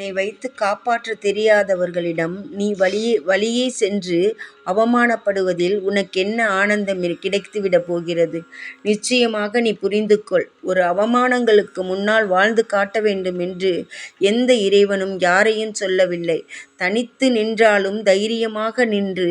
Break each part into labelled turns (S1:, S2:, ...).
S1: உன்னை வைத்து காப்பாற்ற தெரியாதவர்களிடம் நீ வழியே வழியே சென்று அவமானப்படுவதில் உனக்கென்ன ஆனந்தம் கிடைத்துவிடப் போகிறது? நிச்சயமாக நீ புரிந்து கொள். ஒரு அவமானங்களுக்கு முன்னால் வாழ்ந்து காட்ட வேண்டும் என்று எந்த இறைவனும் யாரையும் சொல்லவில்லை. தனித்து நின்றாலும் தைரியமாக நின்று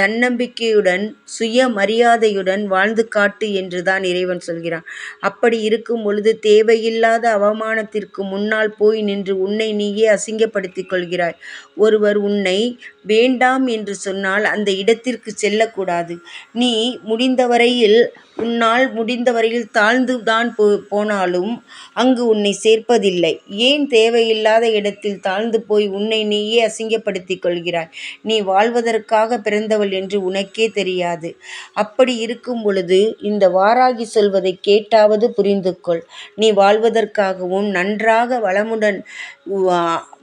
S1: தன்னம்பிக்கையுடன் சுய மரியாதையுடன் வாழ்ந்து காட்டு என்று தான் இறைவன் சொல்கிறான். அப்படி இருக்கும் பொழுது தேவையில்லாத அவமானத்திற்கு முன்னால் போய் நின்று உன்னை நீயே அசிங்கப்படுத்திக் கொள்கிறாய். ஒருவர் உன்னை வேண்டாம் என்று சொன்னால் அந்த இடத்திற்கு செல்லக்கூடாது. நீ முடிந்தவரையில் உன்னால் முடிந்தவரையில் தாழ்ந்து தான் போ போனாலும் அங்கு உன்னை சேர்ப்பதில்லை. ஏன் தேவையில்லாத இடத்தில் தாழ்ந்து போய் உன்னை நீயே அசிங்கப்படுத்திக் கொள்கிறாய்? நீ வாழ்வதற்காக பிறந்தவள் என்று உனக்கே தெரியாது. அப்படி இருக்கும் பொழுது இந்த வாராகி சொல்வதைக் கேட்டாவது புரிந்து கொள். நீ வாழ்வதற்காகவும் நன்றாக வளமுடன்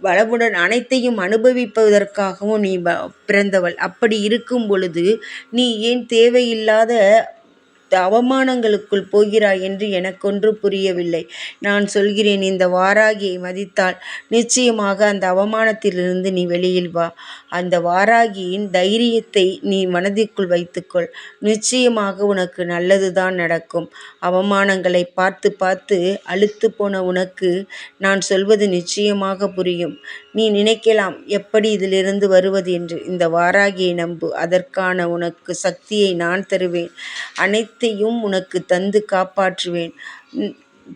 S1: வளமுடன் அனைத்தையும் அனுபவிப்பதற்காகவும் நீ பிறந்தவள். அப்படி இருக்கும் பொழுது நீ ஏன் தேவையில்லாத அவமானங்களுக்குள் போகிறாய் என்று எனக்கொன்று புரியவில்லை. நான் சொல்கிறேன் இந்த வாராகியை மதித்தால் நிச்சயமாக அந்த அவமானத்திலிருந்து நீ வெளியில் வா. அந்த வாராகியின் தைரியத்தை நீ மனதிற்குள் வைத்துக்கொள். நிச்சயமாக உனக்கு நல்லதுதான் நடக்கும். அவமானங்களை பார்த்து பார்த்து அழுத்து போன உனக்கு நான் சொல்வது நிச்சயமாக புரியும். நீ நினைக்கலாம் எப்படி இதிலிருந்து வருவது என்று. இந்த வாராகியை நம்பு. அதற்கான உனக்கு சக்தியை நான் தருவேன். அனைத்தையும் உனக்கு தந்து காப்பாற்றுவேன்.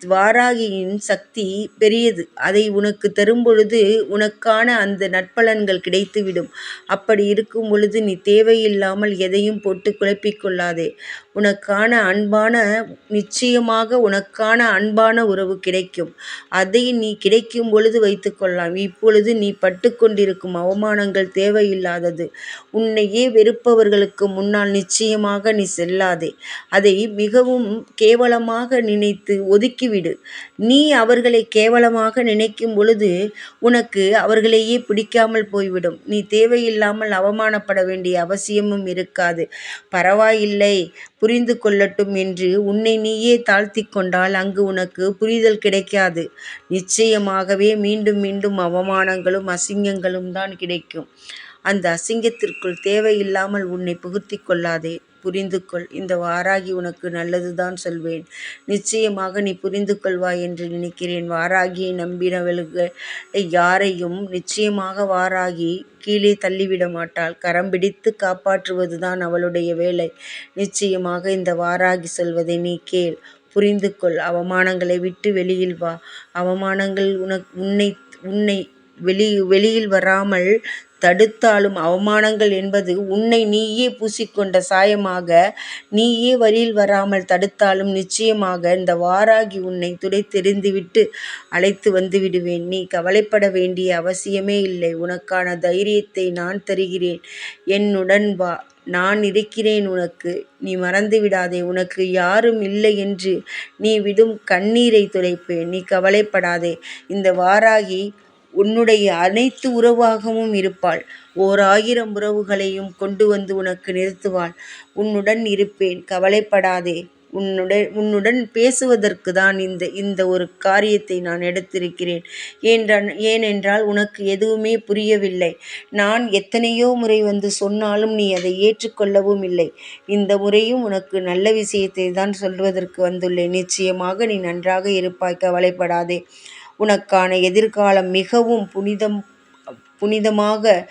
S1: வாராகியின் சக்தி பெரியது. அதை உனக்கு தரும்பொழுது உனக்கான அந்த நற்பலன்கள் கிடைத்துவிடும். அப்படி இருக்கும் பொழுது நீ தேவையில்லாமல் எதையும் போட்டு குழப்பிக் கொள்ளாதே. உனக்கான அன்பான நிச்சயமாக உனக்கான அன்பான உறவு கிடைக்கும். அதை நீ கிடைக்கும் பொழுது வைத்துக்கொள்ளலாம் இப்பொழுது நீ பட்டுக்கொண்டிருக்கும் அவமானங்கள் தேவையில்லாதது. உன்னையே வெறுப்பவர்களுக்கு முன்னால் நிச்சயமாக நீ செல்லாதே. அதை மிகவும் கேவலமாக நினைத்து ஒதுக்கிவிடு. நீ அவர்களை கேவலமாக நினைக்கும் பொழுது உனக்கு அவர்களையே பிடிக்காமல் போய்விடும். நீ தேவையில்லாமல் அவமானப்பட வேண்டிய அவசியமும் இருக்காது. பரவாயில்லை புரிந்து கொள்ளட்டும் என்று உன்னை நீயே தாழ்த்திக் கொண்டால் அங்கு உனக்கு புரிதல் கிடைக்காது. நிச்சயமாகவே மீண்டும் மீண்டும் அவமானங்களும் அசிங்கங்களும் தான் கிடைக்கும். அந்த அசிங்கத்திற்குள் தேவையில்லாமல் உன்னை புகுத்தி கொள்ளாதே. புரிந்து கொள். இந்த வாராகி உனக்கு நல்லதுதான் சொல்வேன். நிச்சயமாக நீ புரிந்து கொள்வாய் என்று நினைக்கிறேன். வாராகியை நம்பினவள்களை யாரையும் நிச்சயமாக வாராகி கீழே தள்ளிவிட மாட்டாள். கரம் பிடித்து காப்பாற்றுவதுதான் அவளுடைய வேலை. நிச்சயமாக இந்த வாராகி சொல்வதை நீ கேள். புரிந்து கொள். அவமானங்களை விட்டு வெளியில் வா. அவமானங்கள் உனக் உன்னை உன்னை வெளி வெளியில் வராமல் தடுத்தாலும் அவமானங்கள் என்பது உன்னை நீயே பூசிக்கொண்ட சாயமாக நீயே வழியில் வராமல் தடுத்தாலும் நிச்சயமாக இந்த வாராகி உன்னை துடைத்தெறிந்துவிட்டு அழைத்து வந்துவிடுவேன். நீ கவலைப்பட வேண்டிய அவசியமே இல்லை. உனக்கான தைரியத்தை நான் தருகிறேன். என்னுடன் வா. நான் இருக்கிறேன் உனக்கு. நீ மறந்து விடாதே உனக்கு யாரும் இல்லை என்று நீ விடும் கண்ணீரை துடைப்பேன். நீ கவலைப்படாதே. இந்த வாராகி உன்னுடைய அனைத்து உறவாகவும் இருப்பாள். ஓர் ஆயிரம் உறவுகளையும் கொண்டு வந்து உனக்கு நிறுத்துவாள். உன்னுடன் இருப்பேன். கவலைப்படாதே. உன்னுடன் உன்னுடன் பேசுவதற்கு தான் இந்த இந்த ஒரு காரியத்தை நான் எடுத்திருக்கிறேன். ஏன்றன் ஏனென்றால் உனக்கு எதுவுமே புரியவில்லை. நான் எத்தனையோ முறை வந்து சொன்னாலும் நீ அதை ஏற்றுக்கொள்ளவும் இல்லை. இந்த முறையும் உனக்கு நல்ல விஷயத்தை தான் சொல்வதற்கு வந்துள்ளேன். நிச்சயமாக நீ நன்றாக இருப்பாய். கவலைப்படாதே. உனக்கான எதிர்காலம் மிகவும் புனிதம் புனிதமாக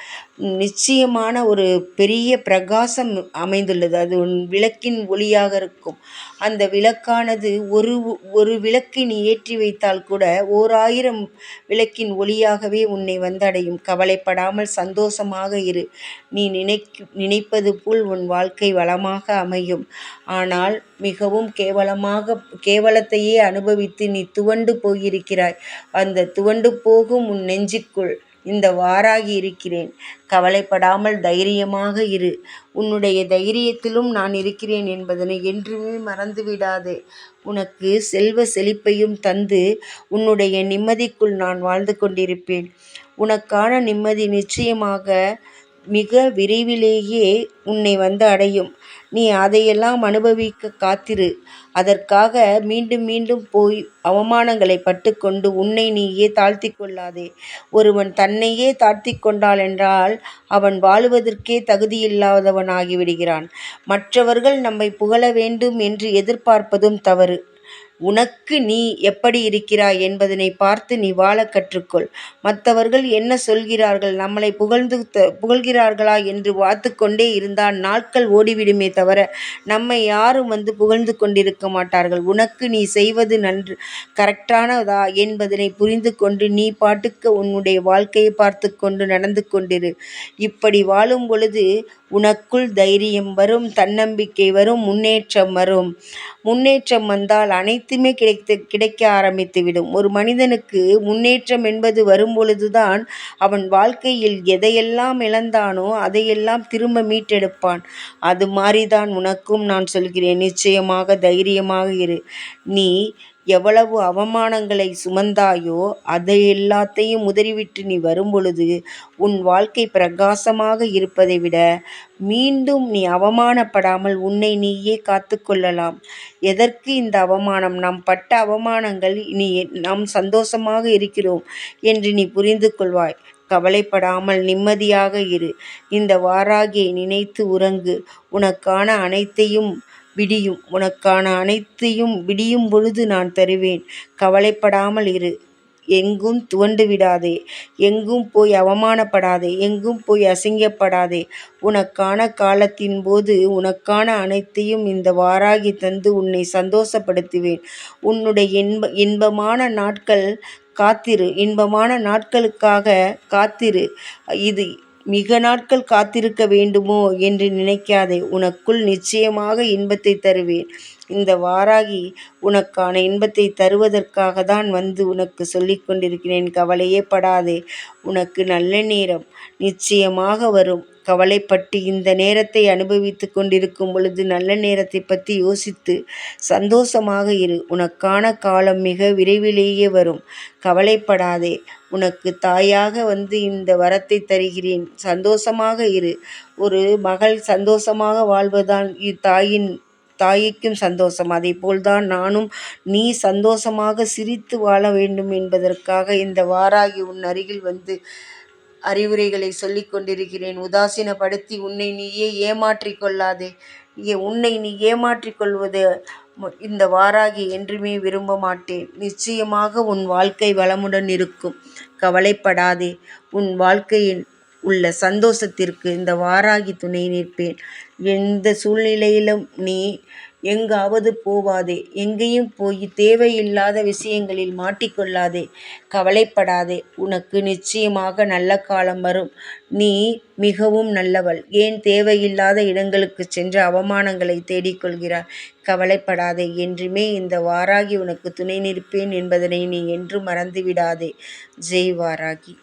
S1: நிச்சயமான ஒரு பெரிய பிரகாசம் அமைந்துள்ளது. அது உன் விளக்கின் ஒளியாக இருக்கும். அந்த விளக்கானது ஒரு ஒரு விளக்கின் நீ ஏற்றி வைத்தால் கூட ஓர் ஆயிரம் விளக்கின் ஒளியாகவே உன்னை வந்தடையும். கவலைப்படாமல் சந்தோஷமாக இரு. நீ நினைக் நினைப்பது போல் உன் வாழ்க்கை வளமாக அமையும். ஆனால் மிகவும் கேவலமாக கேவலத்தையே அனுபவித்து நீ துவண்டு போயிருக்கிறாய். அந்த துவண்டு போகும் உன் நெஞ்சுக்குள் இந்த வாராகி இருக்கிறேன். கவலைப்படாமல் தைரியமாக இரு. உன்னுடைய தைரியத்திலும் நான் இருக்கிறேன் என்பதனை என்றுமே மறந்துவிடாதே. உனக்கு செல்வ செழிப்பையும் தந்து உன்னுடைய நிம்மதிக்குள் நான் வாழ்ந்து கொண்டிருப்பேன். உனக்கான நிம்மதி நிச்சயமாக மிக விரைவிலேயே உன்னை வந்து அடையும். நீ அதையெல்லாம் அனுபவிக்க காத்திரு. அதற்காக மீண்டும் மீண்டும் போய் அவமானங்களை பட்டுக்கொண்டு உன்னை நீயே தாழ்த்திக் கொள்ளாதே. ஒருவன் தன்னையே தாழ்த்திக் கொண்டானென்றால் அவன் வாழுவதற்கே தகுதியில்லாதவன் ஆகிவிடுகிறான். மற்றவர்கள் நம்மை புகழ வேண்டும் என்று எதிர்பார்ப்பதும் தவறு. உனக்கு நீ எப்படி இருக்கிறாய் என்பதனை பார்த்து நீ வாழக் கற்றுக்கொள். மற்றவர்கள் என்ன சொல்கிறார்கள் நம்மளை புகழ்ந்து புகழ்கிறார்களா என்று பார்த்துக் கொண்டே இருந்தால் நாட்கள் ஓடிவிடுமே தவிர நம்மை யாரும் வந்து புகழ்ந்து கொண்டிருக்க மாட்டார்கள். உனக்கு நீ செய்வது நன்று கரெக்டானதா என்பதனை புரிந்து கொண்டு நீ பாட்டுக்கு உன்னுடைய வாழ்க்கையை பார்த்து கொண்டு நடந்து கொண்டிரு. இப்படி வாழும் பொழுது உனக்குள் தைரியம் வரும் தன்னம்பிக்கை வரும் முன்னேற்றம் வரும். முன்னேற்றம் வந்தால் அனைத்துமே கிடைத்து கிடைக்க ஆரம்பித்துவிடும். ஒரு மனிதனுக்கு முன்னேற்றம் என்பது வரும்பொழுதுதான் அவன் வாழ்க்கையில் எதையெல்லாம் இழந்தானோ அதையெல்லாம் திரும்ப மீட்டெடுப்பான். அது மாதிரிதான் உனக்கும் நான் சொல்கிறேன். நிச்சயமாக தைரியமாக இரு. நீ எவ்வளவு அவமானங்களை சுமந்தாயோ அதை எல்லாத்தையும் உதறிவிட்டு நீ வரும்பொழுது உன் வாழ்க்கை பிரகாசமாக இருப்பதை விட மீண்டும் நீ அவமானப்படாமல் உன்னை நீயே காத்து கொள்ளலாம். எதற்கு இந்த அவமானம்? நாம் பட்ட அவமானங்கள் இனி நாம் சந்தோஷமாக இருக்கிறோம் என்று நீ புரிந்து கொள்வாய். கவலைப்படாமல் நிம்மதியாக இரு. இந்த வாராகியை நினைத்து உறங்கு. உனக்கான அனைத்தையும் விடியும். உனக்கான அனைத்தையும் விடியும் பொழுது நான் தருவேன். கவலைப்படாமல் இரு. எங்கும் துவண்டு விடாதே. எங்கும் போய் அவமானப்படாதே. எங்கும் போய் அசிங்கப்படாதே. உனக்கான காலத்தின் போது உனக்கான அனைத்தையும் இந்த வாராகி தந்து உன்னை சந்தோஷப்படுத்துவேன். உன்னுடைய இன்ப இன்பமான நாட்கள் காத்திரு. இன்பமான நாட்களுக்காக காத்திரு. இது மிக நாட்கள் காத்திருக்க வேண்டுமோ என்று நினைக்காதே. உனக்குள் நிச்சயமாக இன்பத்தை தருவேன். இந்த வாராகி உனக்கான இன்பத்தை தருவதற்காக தான் வந்து உனக்கு சொல்லிக் கொண்டிருக்கிறேன். கவலையே படாதே. உனக்கு நல்ல நேரம் நிச்சயமாக வரும். கவலைப்பட்டு இந்த நேரத்தை அனுபவித்து கொண்டிருக்கும் பொழுது நல்ல நேரத்தை பற்றி யோசித்து சந்தோஷமாக இரு. உனக்கான காலம் மிக விரைவிலேயே வரும். கவலைப்படாதே. உனக்கு தாயாக வந்து இந்த வரத்தை தருகிறேன். சந்தோஷமாக இரு. ஒரு மகள் சந்தோஷமாக வாழ்வதுதான் இத்தாயின் தாய்க்கும் சந்தோஷம். அதேபோல்தான் நானும் நீ சந்தோஷமாக சிரித்து வாழ வேண்டும் என்பதற்காக இந்த வாராகி உன் அருகில் வந்து அறிவுரைகளை சொல்லிக் கொண்டிருக்கிறேன். உதாசீனப்படுத்தி உன்னை நீயே ஏமாற்றிக் கொள்ளாதே. உன்னை நீ ஏமாற்றிக் கொள்வது இந்த வாராகி என்றுமே விரும்ப மாட்டேன். நிச்சயமாக உன் வாழ்க்கை வளமுடன் இருக்கும். கவலைப்படாதே. உன் வாழ்க்கையில் உள்ள சந்தோஷத்திற்கு இந்த வாராகி துணை நிற்பேன். எந்த சூழ்நிலையிலும் நீ எங்காவது போவாதே. எங்கேயும் போய் தேவையில்லாத விஷயங்களில் மாட்டிக்கொள்ளாதே கவலைப்படாதே. உனக்கு நிச்சயமாக நல்ல காலம் வரும். நீ மிகவும் நல்லவள். ஏன் தேவையில்லாத இடங்களுக்கு சென்று அவமானங்களைத் தேடிக்கொள்கிறாய் கவலைப்படாதே. என்றுமே இந்த வாராகி உனக்கு துணை நிற்பேன் என்பதனை நீ என்று மறந்து விடாதே. ஜெய் வாராகி.